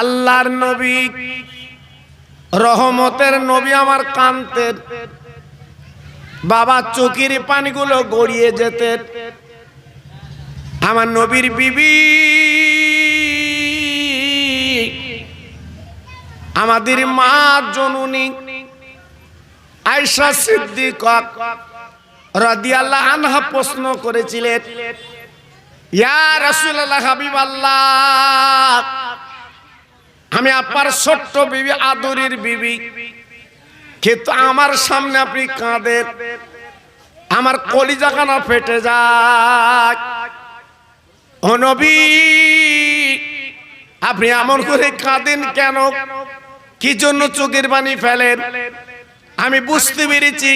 আল্লাহর নবী, রহমতের নবী আমার কান্তের বাবা চোখের পানিগুলো গড়িয়ে যেতেন আমার নবীর বিবি, আমাদের মা জননী আয়সা সিদ্দিক রাদিয়াল্লাহ আনহা প্রশ্ন করেছিলেন, ইয়া রাসূলুল্লাহ হাবিবাল্লাহ আমি আপনার ছোট্ট বিবি, আদরের বিবি। কিন্তু আমার সামনে আপনি কাঁদেন। আমার কলিজাখানা ফেটে যায়? ও নবী, আপনি এমন করে কাঁদেন কেন? কি জন্য চোখের বাণী ফেলেন? আমি বুঝতে পেরেছি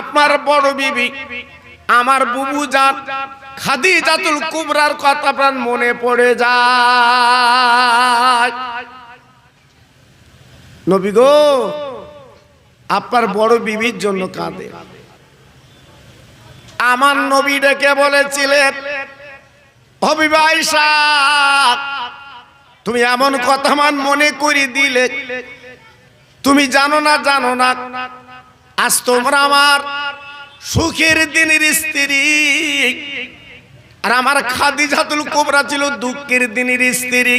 আপনার বড় বিবি, আমার বুবু যান খাদি জাতুল কুবরার কথা প্রাণ মনে পড়ে যায়। নবী গো, আপনার বড় বিবির জন্য কাঁদে। আমার নবী ডেকে বলেছিলেন তুমি এমন কথা মান মনে করি দিলে। তুমি জানো না জানো না, আজ তোমরা আমার সুখের দিনের স্ত্রী। আর আমার খাদি খাদিজাতুল কোবরা ছিল দুঃখের দিনের স্ত্রী।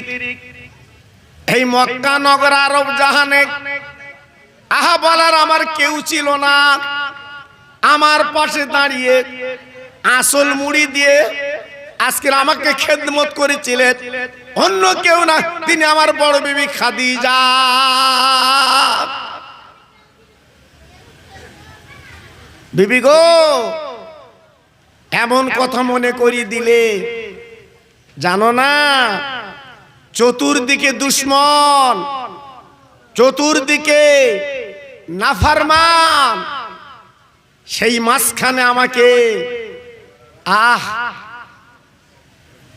এই মক্কা নগর আরব জাহানে। আহা বলার আমার কেউ ছিল না। আমার পাশে দাঁড়িয়ে আসল মুড়ি দিয়ে আজকে আমাকে খেদমত করেছিলেন। অন্য কেউ না, তিনি আমার বড় বিবি খাদিজা। বিবি গো, এমন কথা মনে করি দিলে। জানো না চতুর্দিকে দুশ্মন, চতুর্দিকে নাফারমান। সেই মাঝখানে আমাকে, আহ,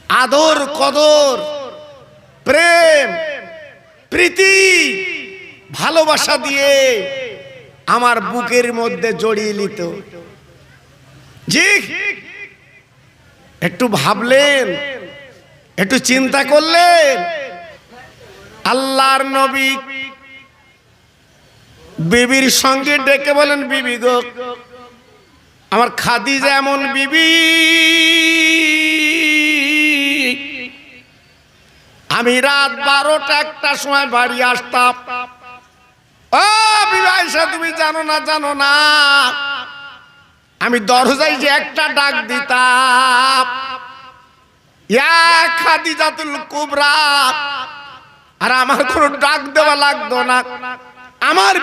আদর, কদর, প্রেম, প্রীতি, ভালোবাসা দিয়ে আমার বুকের মধ্যে জড়িয়ে নিত। একটু ভাবলেন একটু চিন্তা করলেন আল্লাহর নবী বিবির সঙ্গে ডেকে বলেন, বিবি গো, আমার খাদিজা এমন বিবি। আমি রাত বারোটা একটা সময় বাড়ি আসতাম। ও বিবাহিসা তুমি জানো না জানো না। আমি দরজায় যে একটা ডাক দিতাম। আর আমার কোনো ডাক দেওয়া লাগতো না। আমার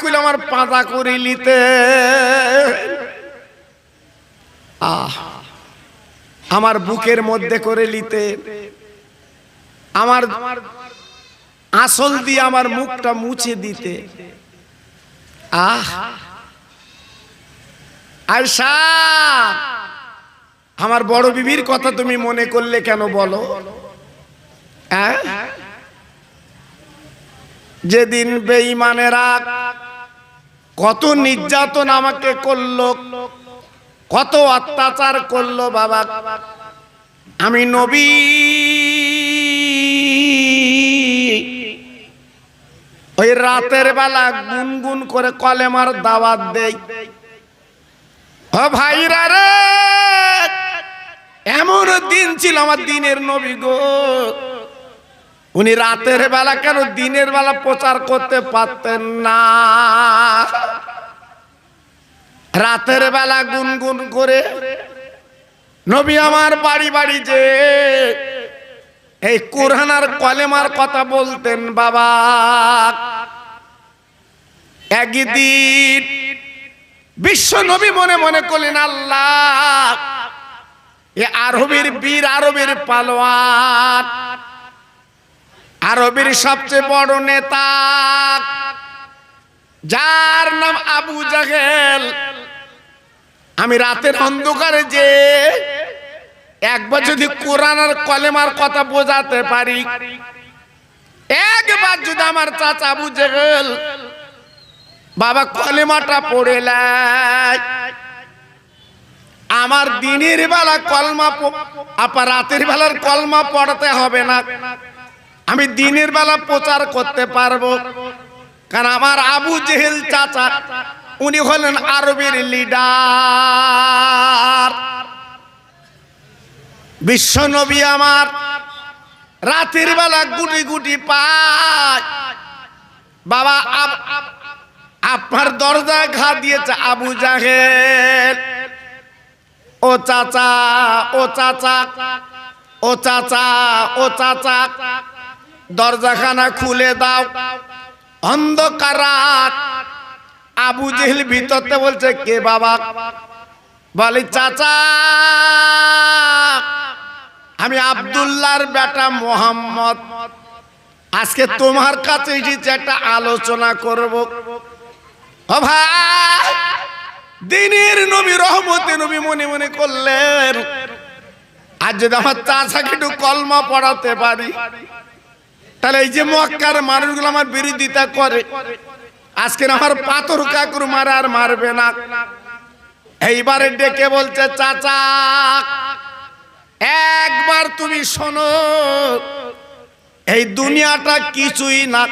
খুলে আমার পাতা করে নিতে। আমার বুকের মধ্যে করে নিতে। আমার আসল দিয়ে আমার মুখটা মুছে দিতে। আহ আয়সা আমার বড় বিবির কথা তুমি মনে করলে কেন বলো? হ্যাঁ? যেদিন বেঈমানেরা কত নির্যাতন আমাকে করল, কত অত্যাচার করল বাবা। আমি নবী। ওই রাতের বেলা গুনগুন করে কলেমার দাওয়াত দেই। ও ভাইরা রে! এমন দিন ছিল আমার দিনের নবী গো। উনি রাতের বেলা কেন দিনের বেলা প্রচার করতে পারতেন না? রাতের বেলা গুনগুন করে, নবী আমার বাড়ি বাড়ি যে এই কোরআন আর কলেমার কথা বলতেন, বাবা। একদিন বিশ্ব নবী মনে মনে করলেন, আল্লাহ এ আরবের বীর, আরবের পালোয়ান। আরবের সবচেয়ে বড় নেতা। যার নাম আবু জাহেল। আমি রাতের অন্ধকারে যে একবার যদি কোরআন আর কলেমার কথা বোঝাতে পারি, একবার যদি আমার চাচা আবু জাহেল বাবা কলেমাটা পড়ে লাই আমার দিনের বেলা কলমা আপা রাতের বেলার কলমা পড়তে হবে না। আমি দিনের বেলা প্রচার করতে পারব। কারণ আমার আবু জেহেল চাচা, উনি হলেন আরবের লিডার। বিশ্ব নবী আমার, রাতের বেলা গুটি গুটি পায়। বাবা, আপ- আপনার দরজা ঘা দিয়েছে আবু জাহেল। ও চাচা ও চাচা ও চাচা ও চাচা, দরজাখানা খুলে দাও। অন্ধকার আবু জেহেল ভিতরতে বলছে, কে বাবা? বলে, চাচা, আমি আব্দুল্লাহর বেটা মোহাম্মদ। আজকে তোমার কাছে এসেছি, একটা আলোচনা করব। ও ভাই! দিনের নবী রহমতে নবী মনে মনে করলেন আর যদি আমার চাচাকে একটু কলমা পড়াতে পারি, তাহলে এই যে মক্কার মানুষগুলো আমার বিরোধিতা করে, আজকে আমার পাথর কাকুর মারে আর মারবে না। এইবারে ডেকে বলছে, চাচা, একবার তুমি শোনো, এই দুনিয়াটা কিছুই না,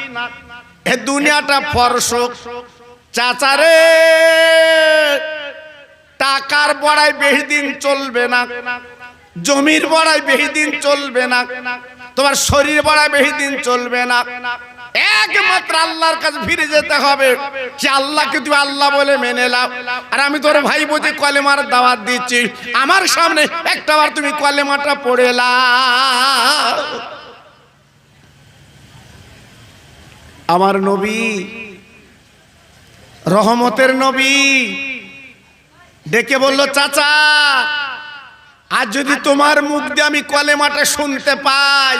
এই দুনিয়াটা ফরসক। চাচারে, টাকার বড়াই বেশি দিন চলবে না, জমির বড়াই বেশি দিন চলবে না, তোমার শরীর বড়াই বেশি দিন চলবে না। একমাত্র আল্লাহর কাছে ফিরে যেতে হবে সে আল্লাহকে তুমি আল্লাহ বলে মেনে নাও। আর আমি তোর ভাই বুঝে কলেমার দাওয়াত দিচ্ছি। আমার সামনে একটা বার তুমি কলেমাটা পড়ে আমার নবী রহমতের নবী। ডেকে বলল, চাচা আর যদি তোমার মুখ দিয়ে আমি কলেমাটা শুনতে পাই,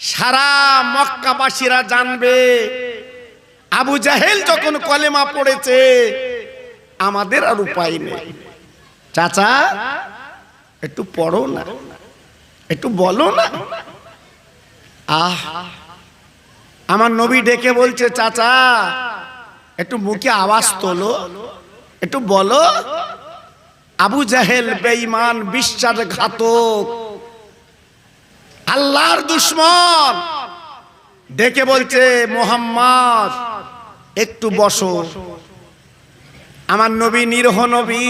সারা মক্কাবাসীরা জানবে। আবু জাহেল যখন কলেমা পড়েছে, আমাদের আর উপায় নেই। চাচা, একটু পড়ো না, একটু বলো না। আহ, আমার নবী ডেকে বলছে, চাচা একটু মুখে আওয়াজ তোলো। একটু বলো, আবু জাহেল বেঈমান বিশ্বাসঘাতক আল্লাহর দুশ্মন। ডেকে বলছে, মোহাম্মদ, একটু বসো। আমার নবী, নিরহ নবী,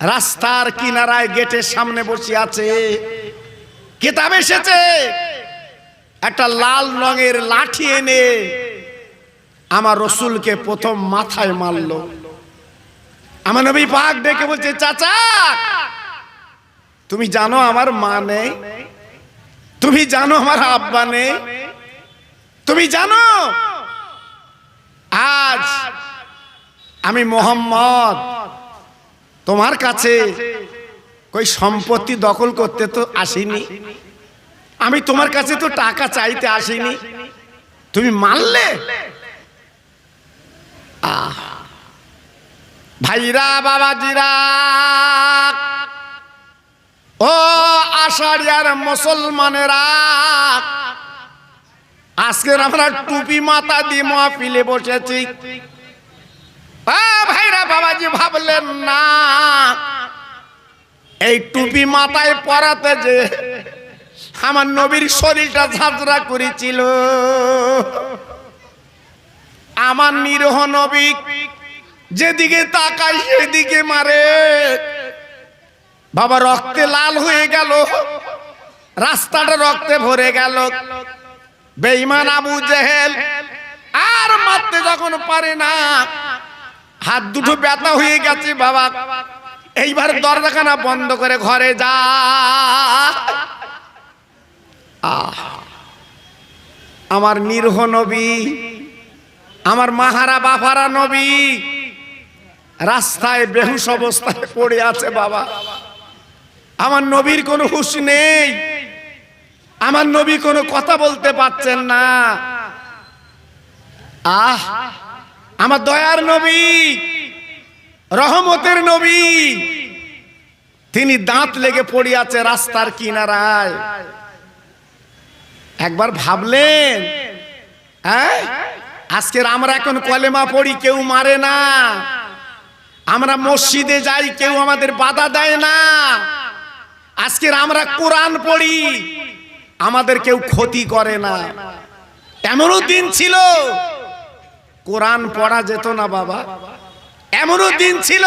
রাস্তার কিনারায় গেটের সামনে বসে আছে। কেতাব এসেছে। একটা লাল রঙের লাঠি এনে আমার রসুলকে প্রথম মাথায় মারলো। আমার নবী পাক ডেকে বলছে, চাচা, তুমি জানো আমার মা নেই? তুমি জানো আমার আব্বা নেই? তুমি জানো? আজ আমি মোহাম্মদ, তোমার কাছে কই সম্পত্তি দখল করতে তো আসিনি? আমি তোমার কাছে তো টাকা চাইতে আসিনি। তুমি মানলে ভাইরা, বাবাজিরা। ও আষাঢ়িয়ার মুসলমানেরা আজকে আমরা টুপি মাথা দিয়ে মহাপিলে বসেছি। ভাইরা, বাবাজি ভাবলেন না, এই টুপি মাথায় পরাতে যে আমার নবীর শরীরটা ঝাঁঝরা করেছিল। আমার নিরহ নবী যেদিকে তাকাই সেদিকে মারে। বাবা, রক্তে লাল হয়ে গেল। রাস্তাটা রক্তে ভরে গেল। বেঈমান আবু জেহেল আর মারতে যখন পারে না, হাত দুটো ব্যথা হয়ে গেছে বাবা। এইবার দরজাখানা বন্ধ করে ঘরে যা। আমার নিরহ নবী আমার মাহারা বাফারা নবী, রাস্তায় বেহুশ অবস্থায় পড়ে আছে বাবা। আমার নবীর কোনো হুশ নেই। আমার নবী কোনো কথা বলতে পারছেন না। আহ, আমার দয়ার নবী, রহমতের নবী, তিনি দাঁত লেগে পড়ে আছে রাস্তার কিনারায়। একবার ভাবলেন হ্যাঁ? আজকের আমরা এখন কলেমা পড়ি, কেউ মারে না। আমরা মসজিদে যাই, কেউ আমাদের বাধা দেয় না। আজকের আমরা কোরআন পড়ি, আমাদের কেউ ক্ষতি করে না। এমনও দিন ছিল, কোরআন পড়া যেত না বাবা। এমনও দিন ছিল,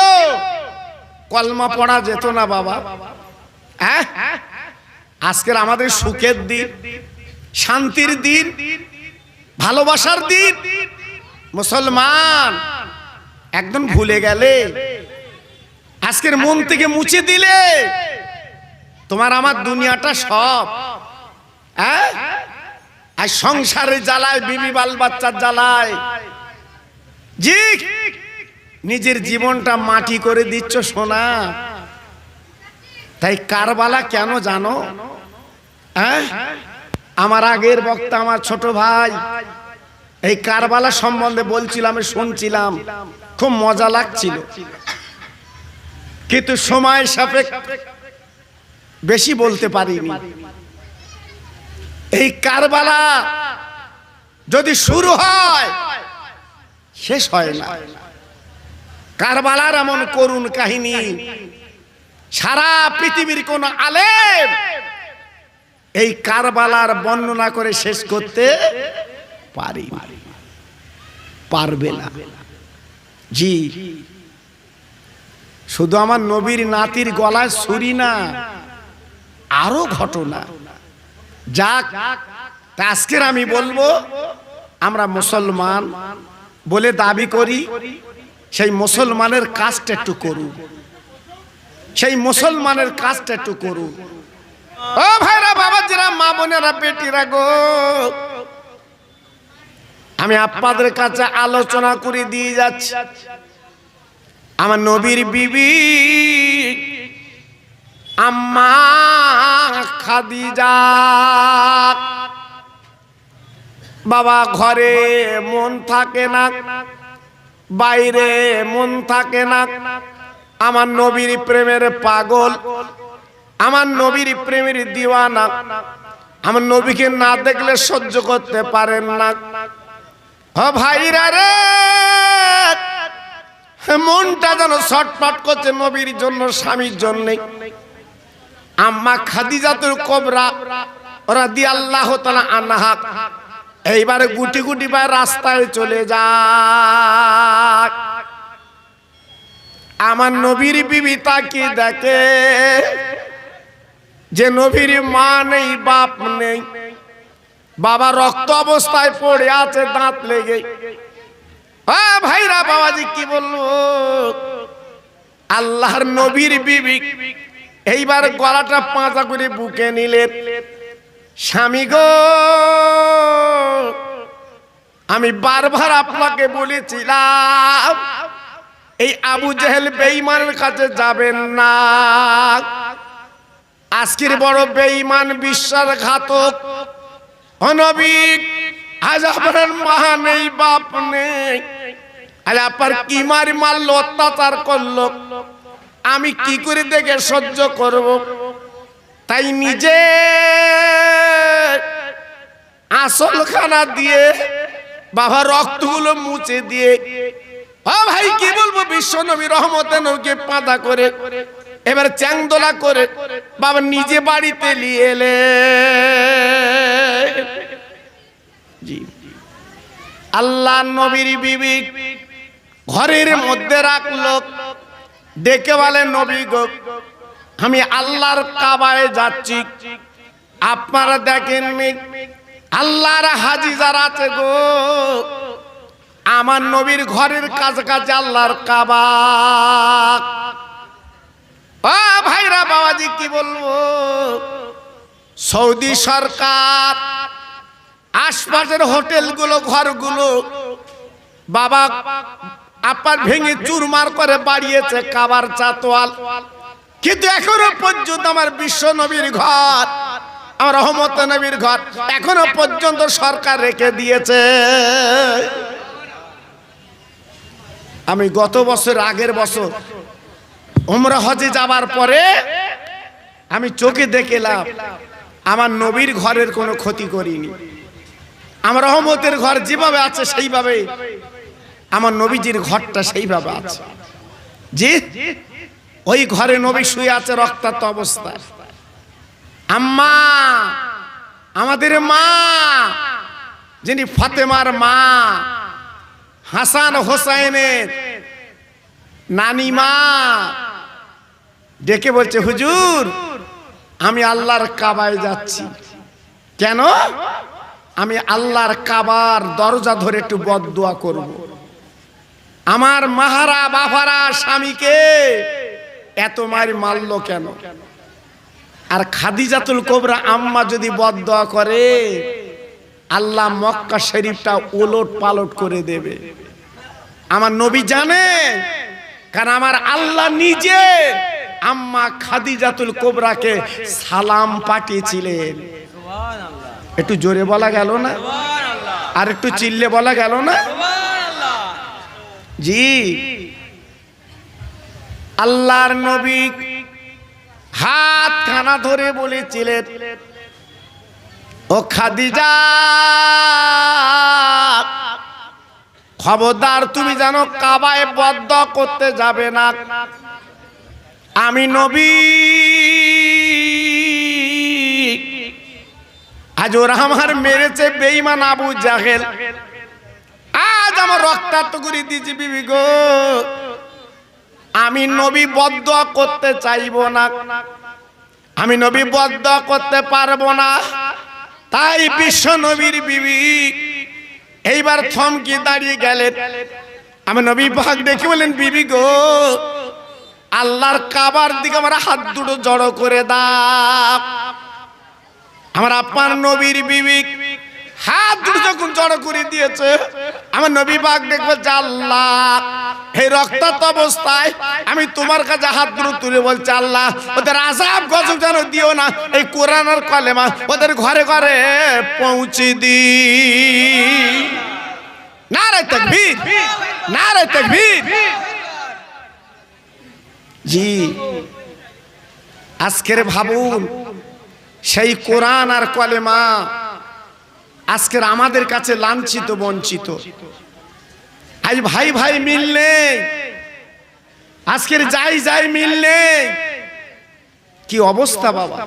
কলমা পড়া যেত না বাবা। হ্যাঁ? আজকের আমাদের সুখের দিন, শান্তির দিন ভালোবাসার দিন। মুসলমান, একদম ভুলে গেলে। আজকের মন থেকে মুছে দিলে। তোমার আমার দুনিয়াটা সব। হ্যাঁ? আর সংসারে জ্বালায়, বিবি বাল বাচ্চার জ্বালায় নিজের জীবনটা মাটি করে দিচ্ছ সোনা। তাই কারবালা কেন জানো? হ্যাঁ? আমার আগের বক্তা আমার ছোট ভাই। এই কারবালা সম্বন্ধে বলছিলাম শুনছিলাম। খুব মজা লাগছিল। কিন্তু সময় সাপেক্ষ বেশি বলতে পারিনি। এই কারবালা যদি শুরু হয়, শেষ হয় না। কারবালার এমন করুণ কাহিনী সারা পৃথিবীর কোন আলেম এই কারবালার বর্ণনা করে শেষ করতে পারি। পারবে না। জি। শুধু আমার নবীর নাতির গলায় ছুরি না, আরও ঘটনা। যাক আজকের আমি বলব, আমরা মুসলমান বলে দাবি করি, সেই মুসলমানের কাজটা একটু করুন। সেই মুসলমানের কাজটা একটু করুন। ও ভাইরা বাবাজিরা মা বোনেরা বেটিরা গো। আমি আপনাদের কাছে আলোচনা করে দিয়ে যাচ্ছি। আমার নবীর বিবি, আম্মা বাবা ঘরে মন থাকে না, বাইরে মন থাকে না। আমার নবীর প্রেমের পাগল। আমার নবীর প্রেমের দিওয়ানা। আমার নবীকে না দেখলে সহ্য করতে পারেন না। ভাইরা রে, মনটা যেন ছটফট করছে নবীর জন্য, স্বামীর জন্য। আম্মা খাদিজাতুল কবরা ওরা দি আল্লাহ তালা আনাহা, এইবারে গুটি গুটি পায় রাস্তায় চলে যা আমার নবীর বিবি তাকে দেখে যে নবীর মা নেই, বাপ নেই। বাবা রক্ত অবস্থায় পড়ে আছে, দাঁত লেগে। ভাইরা, বাবাজি কি বলব আল্লাহর নবীর বিবি। এইবার গলাটা পাঁচা করে বুকে নিলেন। স্বামী গো, আমি বারবার আপনাকে বলেছিলাম, এই আবু জেহেল বেইমানের কাছে যাবেন না। আজকের বড় বেঈমান বিশ্বাসঘাতক অনবিক আজ আপনার মা নেই, বাপ নেই। আজ আপনার কি মারি মারলো, অত্যাচার করল? আমি কি করে দেখে সহ্য করব? তাই নিজে আসল খানা দিয়ে, বাবা রক্তগুলো মুছে দিয়ে, ও ভাই, কি বলব বিশ্ব নবী রহমতে নৌকে পাতা করে এবার চ্যাংদোলা করে বাবা নিজে বাড়িতে নিয়ে এলে। আল্লাহ নবীর বিবি ঘরের মধ্যে রাখল। ডেকে বলে, নবী গো, আমি আল্লাহর কাবায় যাচ্ছি। আপনারা দেখেননি? আল্লাহর হাজি যারা আছে গো, আমার নবীর ঘরের কাছাকাছি আল্লাহর কাবা। ও ভাইরা বাবাজি, কি বলব? সৌদি সরকার, আশপাশের হোটেলগুলো, ঘরগুলো, বাবা আপার ভেঙে চুরমার করে বাড়িয়েছে কাবার চাতোয়াল। কিন্তু এখনও পর্যন্ত আমার বিশ্ব নবীর ঘর, আমার রহমত নবীর ঘর এখনও পর্যন্ত সরকার রেখে দিয়েছে। আমি গত বছর আগের বছর উমরা হজে যাবার পরে আমি চোখে দেখেলাম, আমার নবীর ঘরের কোনো ক্ষতি করিনি। আমার রহমতের ঘর যেভাবে আছে, সেইভাবে আমার নবীজির ঘরটা সেইভাবে আছে। জি ওই ঘরে নবী শুয়ে আছে রক্তাক্ত অবস্থায়। আম্মা, আমাদের মা, যিনি ফাতেমার মা, হাসান হোসাইনের নানিমা ডেকে বলছে, হুজুর, আমি আল্লাহর কাবায় যাচ্ছি। কেন? আমি আল্লাহর কাবার দরজা ধরে একটু বদদোয়া করব। আমার মাহারা বাবারা স্বামীকে এত মার মারলো কেন? আর খাদিজাতুল কোবরা আম্মা যদি বদদোয়া করে, আল্লাহ মক্কা শরীফটা ওলট পালট করে দেবে। আমার নবী জানে, কারণ আমার আল্লাহ নিজে আম্মা খাদিজাতুল কোবরাকে সালাম পাঠিয়েছিলেন। একটু জোরে বলা গেল না? আর একটু চিল্লে বলা গেল না? জি। আল্লাহর নবী হাত খানা ধরে বলেছিলেন ও খাদিজা খবরদার তুমি জানো কাবায় বদ্ধ করতে যাবে না। আমি নবী। আজ ওরা আমার মেরেছে বেইমান আবু জাহেল। আজ আমার রক্তাক্ত করে দিয়েছি বিবি গো। আমি নবী বদ্ধ করতে চাইব না। আমি নবী বদ্ধ করতে পারব না। তাই বিশ্ব নবীর বিবি, এইবার থমকি দাঁড়িয়ে গেলেন। আমি নবী ভাগ দেখে বলেন বিবি গো আল্লাহর কাবার দিকে আমার হাত দুটো জড়ো করে দাও। আমার আপনার নবীর বিবি হাত দুটো যখন জড়ো করে দিয়েছে, আমার নবী বাগ দেখবে যে আল্লাহ, এই রক্তাক্ত অবস্থায় আমি তোমার কাছে হাত দুটো তুলে বলছি, আল্লাহ, ওদের আজাব গজব যেন দিও না, এই কোরআন আর কলেমা ওদের ঘরে ঘরে পৌঁছে দি। নারায় তাকবীর নারায় তাকবীর। জি। আজকের ভাবুন, সেই কোরআন আর কলেমা আজকের আমাদের কাছে লাঞ্ছিত, বঞ্চিত। আজ ভাই ভাই মিললে আজকের যাই যাই মিললে কি অবস্থা বাবা?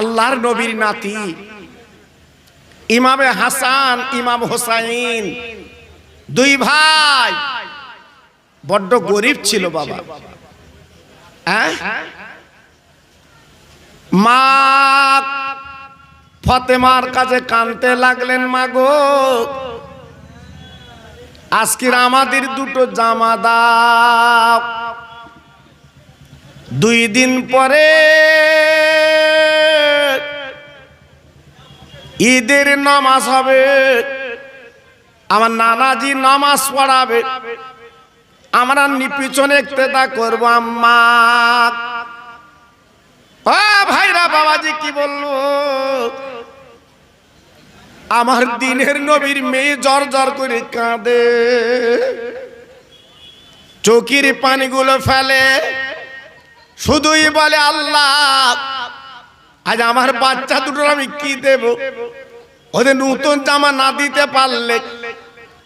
আল্লাহর নবীর নাতি, ইমামে হাসান, ইমাম হোসাইন, দুই ভাই। বড্ড গরিব ছিল বাবা। মা ফতেমার কাছে কানতে লাগলেন মা গো। আজকের আমাদের দুটো জামা দাও। দুই দিন পরে ঈদের নামাজ হবে। আমার নানাজি নামাজ পড়াবে। আমরা পিছনে একতেদা করব, আম্মা। ভাইরা, বাবাজি কি বলব আমার দিনের নবীর মেয়ে জ্বর জ্বর করে কাঁদে। চকির পানিগুলো ফেলে। শুধুই বলে, আল্লাহ, আজ আমার বাচ্চা দুটোর আমি কি দেব? ওদের নতুন জামা না দিতে পারলে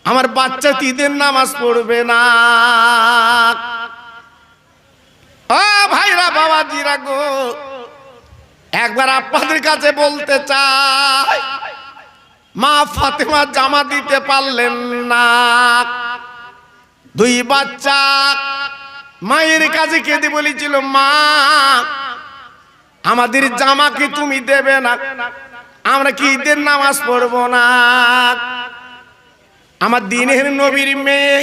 আমার বাচ্চা ঈদের নামাজ পড়বে না। ও ভাইরা, বাবাজিরা গো, একবার আপনাদের কাছে বলতে চাই, মা ফাতেমা জামা দিতে পারলেন না। দুই বাচ্চা মায়ের কাছে কেঁদে বলেছিল, মা, আমাদের জামা কি তুমি দেবে না, আমরা কি ঈদের নামাজ পড়ব না? আমার দিনের নবীর মেয়ে।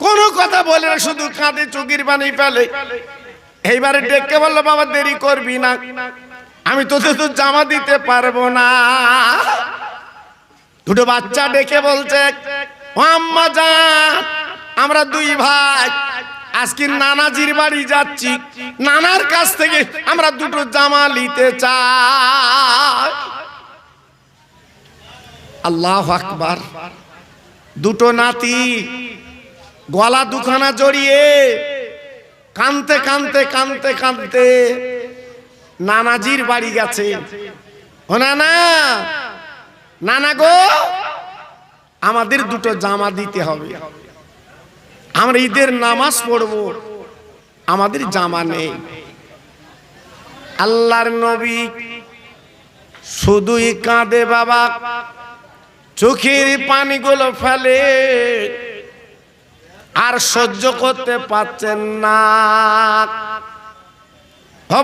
কোনো কথা বলে না, শুধু কাঁধে চোখের পানি ফেলে। এইবারে ডেকে বলল, বাবা, দেরি করবি না। আমি তোদের তো জামা দিতে পারব না। দুটো বাচ্চা ডেকে বলছে আমরা দুই ভাই, আজকে নানাজির বাড়ি যাচ্ছি। নানার কাছ থেকে আমরা দুটো জামা নিতে চাই। আল্লাহ আকবার। দুটো নাতি, গলা দুখানা জড়িয়ে কানতে কানতে কানতে কানতে নানাজির বাড়ি গেছে। ও নানা নানা গো, আমাদের দুটো জামা দিতে হবে। আমরা ঈদের নামাজ পড়ব, আমাদের জামা নেই। আল্লাহর নবী শুধুই কাঁদে বাবা। চোখের পানিগুলো ফেলে আর সহ্য করতে পারছেন না।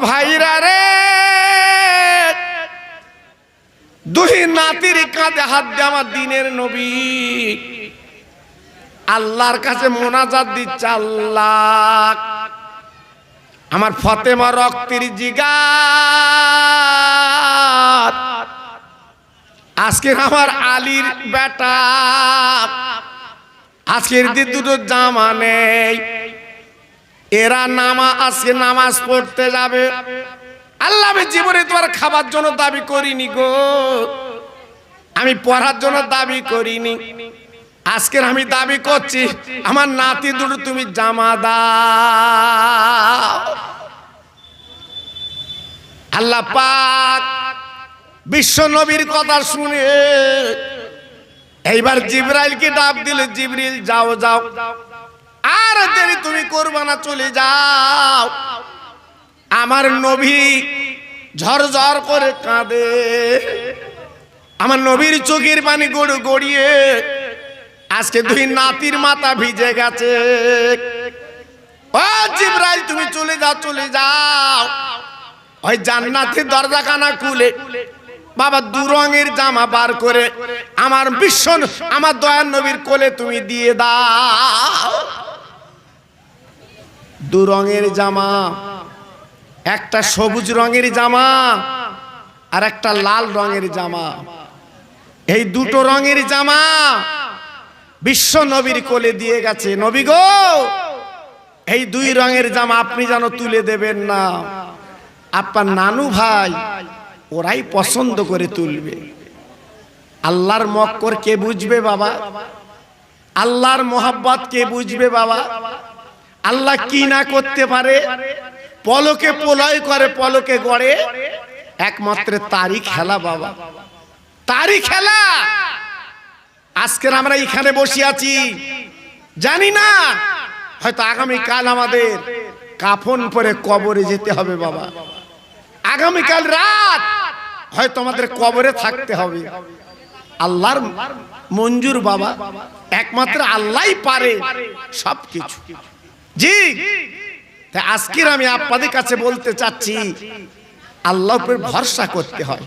ভাইরা রে, দুই নাতির কাঁধে হাত দিয়ে আমার দিনের নবী। আল্লাহর কাছে মোনাজাত দিচ্ছে আল্লাহ। আমার ফতেমা রক্তের জিগার আজকের আমার আলীর বেটা। আজকের দিন দুটো জামা নেই, এরা নামা আজকে নামাজ পড়তে যাবে। আল্লাহ আমি জীবনে তোমার খাবার জন্য দাবি করিনি গো। আমি পড়ার জন্য দাবি করিনি। আজকের আমি দাবি করছি, আমার নাতি দুটো তুমি জামা দাও। আল্লাহ পাক বিশ্ব নবীর কথা শুনে। এইবার জিব্রাইলকে ডাক দিলে জিবরিল, যাও যাও। আর দেরি তুমি করবা না, চলে যাও। আমার নবী ঝরঝর করে কাঁদে। আমার নবীর চোখের পানি গড়ু, গড়িয়ে আজকে দুই নাতির মাথা ভিজে গেছে। ও জিব্রাইল, তুমি চলে যাও চলে যাও। ওই জান্নাতের দরজাখানা খুলে বাবা, দু রঙের জামা বার করে আমার বিশ্ব আমার দয়ার নবীর কোলে তুমি দিয়ে দাও। দু রঙের জামা, একটা সবুজ রঙের জামা আর একটা লাল রঙের জামা। এই দুটো রঙের জামা বিশ্ব নবীর কোলে দিয়ে গেছে। নবী গো, এই দুই রঙের জামা আপনি যেন তুলে দেবেন না। আপনার নানু ভাই ওরাই পছন্দ করে তুলবে। আল্লাহর মক্কর কে বুঝবে বাবা? আল্লাহর মোহাব্বত কে বুঝবে বাবা? আল্লাহ কি না করতে পারে? পলকে প্রলয় করে, পলকে গড়ে। একমাত্র তারই খেলা বাবা। তারই খেলা! আজকের আমরা এখানে বসে আছি। জানি না, হয়তো আগামীকাল আমাদের কাফন পরে কবরে যেতে হবে বাবা। আগামীকাল রাত। হয়তো আমাদের কবরে থাকতে হবে। আল্লাহর মঞ্জুর বাবা একমাত্র আল্লাহই পারে। সব কিছু জি। তাই আজকের আমি আপনাদের কাছে বলতে চাচ্ছি আল্লাহর উপরে ভরসা করতে হয়।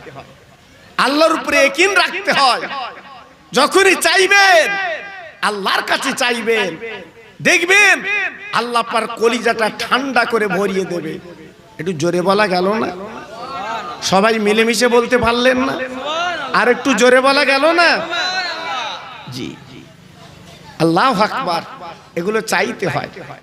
আল্লাহর উপরে একিন রাখতে হয়। যখনই চাইবেন আল্লাহর কাছে চাইবেন। দেখবেন আল্লাহ পার কলিজাটা ঠান্ডা করে ভরিয়ে দেবে। একটু জোরে বলা গেল না? সবাই মিলেমিশে বলতে পারলেন না। আর একটু জোরে বলা গেল না? জি জি। আল্লাহ আকবার। এগুলো চাইতে হয়।